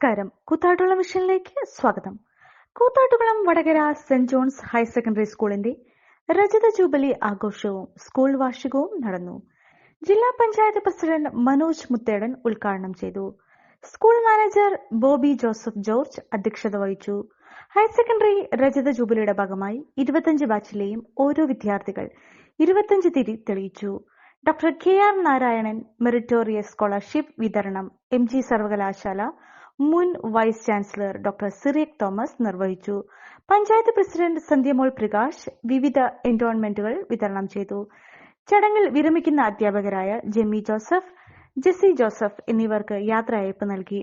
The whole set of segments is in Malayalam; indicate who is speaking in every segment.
Speaker 1: നമസ്കാരം. കൂത്താട്ടുകുളം മിഷനിലേക്ക് സ്വാഗതം. Koothattukulam Vadakara saint John's higher secondary സ്കൂളിന്റെ രജത ജൂബിലി ആഘോഷവും സ്കൂൾ വാർഷികവും നടന്നു. ജില്ലാ പഞ്ചായത്ത് പ്രസിഡന്റ് മനോജ് മുത്തേടൻ ഉദ്ഘാടനം ചെയ്തു. School manager Bobby Joseph George അധ്യക്ഷത വഹിച്ചു. ഹയർ സെക്കൻഡറി രജത ജൂബിലിയുടെ ഭാഗമായി ഇരുപത്തഞ്ച് ബാച്ചിലെയും ഓരോ വിദ്യാർത്ഥികൾ ഇരുപത്തഞ്ച് തിരി തെളിയിച്ചു. Doctor K R Narayanan meritorious scholarship വിതരണം എം ജി സർവകലാശാല മുൻ vice chancellor doctor Cyriac Thomas നിർവഹിച്ചു. പഞ്ചായത്ത് പ്രസിഡന്റ് സന്ധ്യമോൾ പ്രകാശ് വിവിധ എൻഡോൺമെന്റുകൾ വിതരണം ചെയ്തു. ചടങ്ങിൽ വിരമിക്കുന്ന അധ്യാപകരായ ജെമ്മി ജോസഫ് ജെസി ജോസഫ് എന്നിവർക്ക് യാത്രയയപ്പ് നൽകി.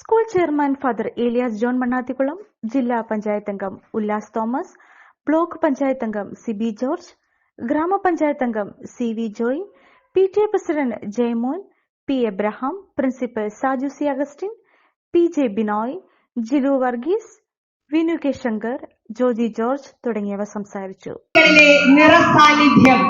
Speaker 1: School chairman father Elias John Mannathikulam ജില്ലാ പഞ്ചായത്ത് അംഗം ഉല്ലാസ് തോമസ് ബ്ലോക്ക് പഞ്ചായത്ത് അംഗം സിബി ജോർജ് ഗ്രാമപഞ്ചായത്ത് അംഗം C V Joy P T A president Jayamon P. Abraham principal Saju C. Augustine P. J. Binoy Jilu Varghese Vinu K. Shankar Joji George തുടങ്ങിയവർ സംസാരിച്ചു.
Speaker 2: നിറസാന്നിധ്യം.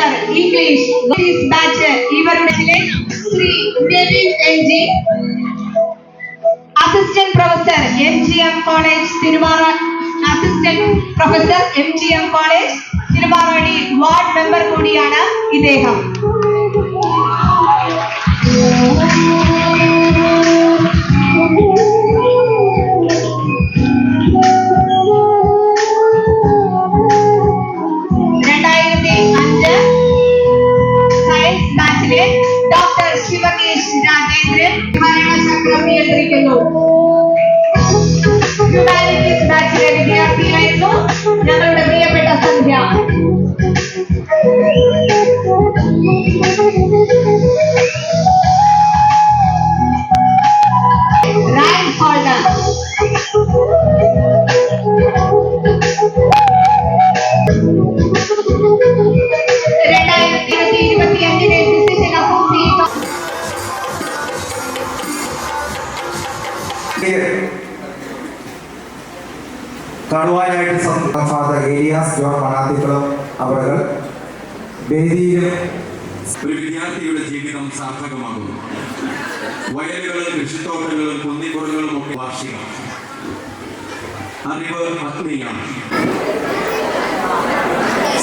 Speaker 2: ടീച്ചർ ഇംഗ്ലീഷ് ബാച്ച് ഇവരുടെ Shri Nevin N G assistant professor M G M college തിരുവാറ assistant professor M G M college തിരുവാറാടി ward member കൂടിയാണ് ഇദ്ദേഹം. രണ്ടായിരത്തി
Speaker 3: കാണുവാനായിട്ട് ഫാദർ ഏലിയാസ് ജോൺ മണാത്തിക്കുളം അവരകൾ വേദിയിലും
Speaker 4: ഒരു വിദ്യാർത്ഥിയുടെ ജീവിതം സാർത്ഥകമാകുന്നു. വയലുകളും കൃഷിത്തോട്ടങ്ങളും കുന്നിക്കുറകളും ഒക്കെ വാർഷികം. അറിവ് പത്നിയാണ്.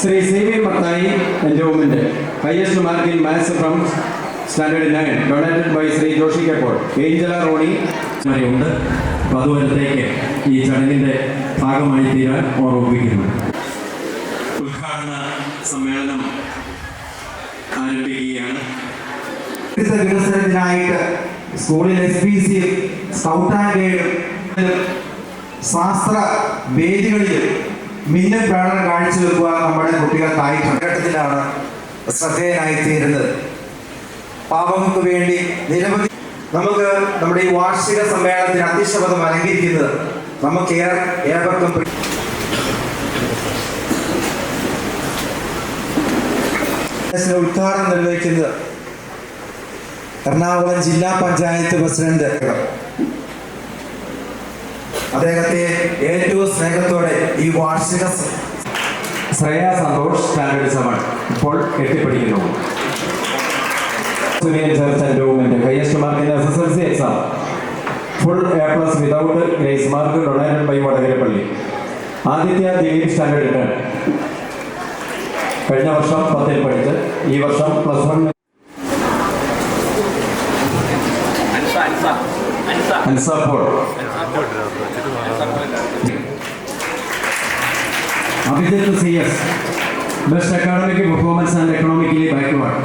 Speaker 5: ശ്രീ സി വി മത്തായി ഓമിന്റെ. ഹയസ്റ്റ് മാർക്കിൽ maths from standard nine. Donated by Shri Joshi K Paul Angela Rony.
Speaker 4: ഉണ്ട് അപ്പോൾ അതുവരത്തേക്ക് ഈ ചടങ്ങിന്റെ ഭാഗമായി തീരാൻ ഓർമ്മിപ്പിക്കുന്നു. ഉദ്ഘാടന സമ്മേളനം ആരംഭിക്കുകയാണ്.
Speaker 3: വികസന വികസനത്തിനായിട്ട് സ്കൂളിൽ S P C scout and ഗൈഡും ശാസ്ത്ര വേദികളിലും മിന്നും പ്രകടനം വെക്കുക നമ്മുടെ കുട്ടികൾക്കായിട്ടുണ്ട് ഘട്ടത്തിലാണ് ശ്രദ്ധേയനായി തീരുന്നത് പാപങ്ങൾക്ക് വേണ്ടി നിരവധി നമുക്ക് നമ്മുടെ ഈ വാർഷിക സമ്മേളനത്തിന് അധ്യക്ഷപദം അലങ്കരിക്കുന്നത് നമുക്ക് ഏവർക്കും ഉദ്ഘാടനം നിർവഹിക്കുന്നത് എറണാകുളം ജില്ലാ പഞ്ചായത്ത് പ്രസിഡന്റ് അദ്ദേഹത്തെ ഏറ്റവും സ്നേഹത്തോടെ ഈ വാർഷിക
Speaker 5: ശ്രേയ സന്തോഷ് സ്റ്റാൻഡേർഡ് സമൺ ഇപ്പോൾ എത്തിപ്പിടിക്കുന്നു Suniyan church endowment highest mark in S S L C exam full A plus without grace mark donated by Vadakarapally Aditya Dileep standard ten കഴിഞ്ഞ വർഷം പത്തിൽ പഠിച്ച് ഈ വർഷം plus one അൻസാപ്പോൾ Abhijith C S. Best academic performance and economically backward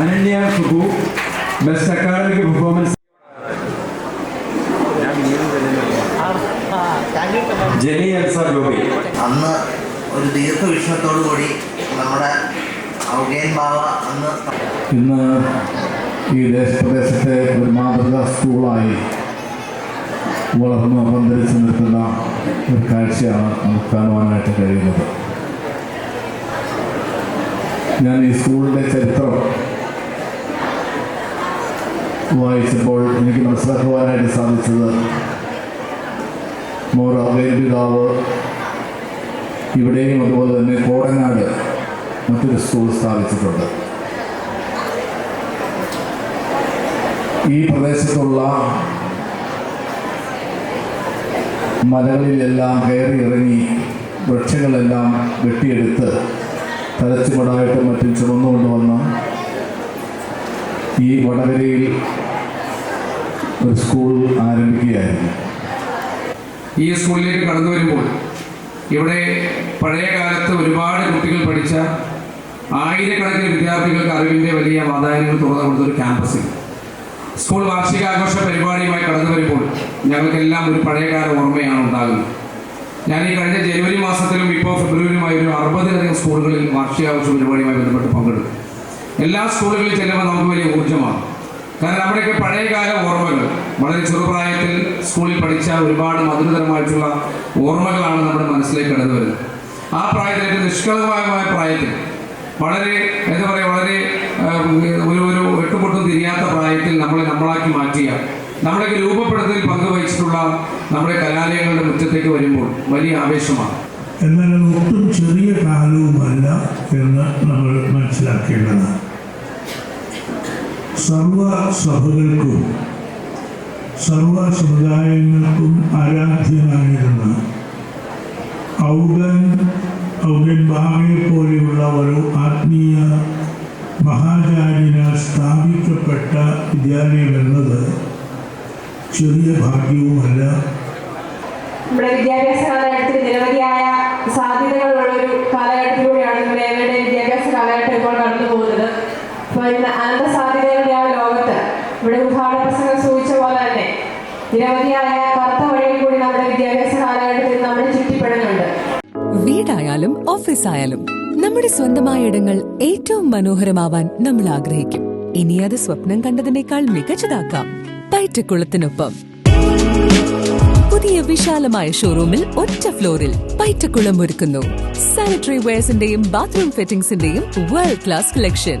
Speaker 5: Ananya Subu best academic performance Jenny Joby.
Speaker 6: അന്ന് ഒരു ദീർഘവീക്ഷണത്തോടു കൂടി നമ്മുടെ ഔഗേൻ അന്ന്
Speaker 7: ഇന്ന് ഈ ദേശപ്രദേശത്തെ ഒരു മാതൃകാ സ്കൂളായി വളർന്നു പന്തലിച്ച് നിൽക്കുന്ന ഒരു കാഴ്ചയാണ് നമുക്ക് കാണുവാനായിട്ട് കഴിയുന്നത്. ഞാൻ ഈ സ്കൂളിന്റെ ചരിത്രം വായിച്ചപ്പോൾ എനിക്ക് മനസ്സിലാക്കുവാനായിട്ട് സാധിച്ചത് മോർ അഭയ പിതാവ് ഇവിടെയും അതുപോലെ തന്നെ കോടനാട് മറ്റൊരു സ്കൂൾ സ്ഥാപിച്ചിട്ടുണ്ട്. ഈ പ്രദേശത്തുള്ള മലകളിലെല്ലാം കയറി ഇറങ്ങി വൃക്ഷങ്ങളെല്ലാം വെട്ടിയെടുത്ത് തലച്ചുമടായിട്ടും മറ്റും ചുമന്നുകൊണ്ടുവന്ന് ഈ വടകരയിൽ ഒരു സ്കൂൾ ആരംഭിക്കുകയായിരുന്നു.
Speaker 8: ഈ സ്കൂളിലേക്ക് കടന്നു വരുമ്പോൾ ഇവിടെ പഴയ കാലത്ത് ഒരുപാട് കുട്ടികൾ പഠിച്ച ആയിരക്കണക്കിന് വിദ്യാർത്ഥികൾക്ക് അറിവിന്റെ വലിയ വാതായനങ്ങൾ തുറന്നു കൊടുത്തൊരു ക്യാമ്പസിൽ സ്കൂൾ വാർഷികാഘോഷ പരിപാടിയുമായി കടന്നു വരുമ്പോൾ ഞങ്ങൾക്കെല്ലാം ഒരു പഴയകാല ഓർമ്മയാണ് ഉണ്ടാകുന്നത്. ഞാൻ ഈ കഴിഞ്ഞ ജനുവരി മാസത്തിലും ഇപ്പോൾ ഫെബ്രുവരിയുമായി ഒരു അറുപതിലധികം സ്കൂളുകളിൽ വാർഷികാഘോഷ പരിപാടിയുമായി ബന്ധപ്പെട്ട് പങ്കെടുത്തു എല്ലാ സ്കൂളുകളിൽ ചെല്ലുമ്പോൾ നമുക്ക് വലിയ ഊർജമാണ്. കാരണം നമ്മുടെയൊക്കെ പഴയകാല ഓർമ്മകൾ വളരെ ചെറുപ്രായത്തിൽ സ്കൂളിൽ പഠിച്ച ഒരുപാട് മധുരതരമായിട്ടുള്ള ഓർമ്മകളാണ് നമ്മുടെ മനസ്സിലേക്ക് കടന്നു വരുന്നത്. ആ പ്രായത്തിലേക്ക് നിഷ്കളങ്കമായ പ്രായത്തിൽ വളരെ എന്താ പറയുക വളരെ ഒരു ഒരു വെട്ടുപൊട്ടും തിരിയാത്ത പ്രായത്തിൽ നമ്മളെ നമ്മളാക്കി മാറ്റിയ നമ്മളൊക്കെ രൂപപ്പെടുത്തലിൽ പങ്കുവഹിച്ചിട്ടുള്ള നമ്മുടെ കലാലയങ്ങളുടെ മുറ്റത്തേക്ക് വരുമ്പോൾ വലിയ ആവേശമാണ്.
Speaker 9: എന്നാൽ ഒട്ടും ചെറിയ കാലവുമല്ല എന്ന് നമ്മൾ മനസ്സിലാക്കേണ്ടതാണ്. സർവ സഭകൾക്കും സർവ സമുദായങ്ങൾക്കും ആരാധ്യനായിരുന്ന ഔഗൻ ഔഗൻ ബാമയെ പോലെയുള്ള ഒരു ആത്മീയ മഹാചാര്യനാൽ സ്ഥാപിക്കപ്പെട്ട വിദ്യാലയം എന്നത് ചെറിയ ഭാഗ്യവുമല്ല.
Speaker 2: നമ്മുടെ വിദ്യാഭ്യാസ കാലഘട്ടത്തിൽ നിരവധിയായ സാധ്യതകളുള്ള ഒരു കാലഘട്ടത്തിലൂടെയാണ് നമ്മുടെ വിദ്യാഭ്യാസ കാലഘട്ടം ഇപ്പോൾ കടന്നു പോകുന്നത് ഇന്ന് അനന്ത സാധ്യതകളുടെ ആ ലോകത്ത് ഇവിടെ ഉദ്ഘാടന പ്രസംഗം സൂചിച്ച പോലെ തന്നെ നിരവധിയായ കറുത്ത വഴിയിൽ കൂടി നമ്മുടെ വിദ്യാഭ്യാസ കാലഘട്ടത്തിൽ നമ്മൾ ചുറ്റിപ്പെടുന്നുണ്ട്.
Speaker 10: വീടായാലും ഓഫീസായാലും നമ്മുടെ സ്വന്തമായ ഇടങ്ങൾ ഏറ്റവും മനോഹരമാവാൻ നമ്മൾ ആഗ്രഹിക്കും. ഇനി അത് സ്വപ്നം കണ്ടതിനേക്കാൾ മികച്ചതാക്കാം. പൈറ്റക്കുളത്തിനൊപ്പം. പുതിയ വിശാലമായ ഷോറൂമിൽ ഒറ്റ ഫ്ലോറിൽ പൈറ്റക്കുളം ഒരുക്കുന്നു. സാനിറ്ററി വെയർസിന്റെയും ബാത്റൂം ഫിറ്റിംഗ്സിന്റെയും വേൾഡ് ക്ലാസ് കളക്ഷൻ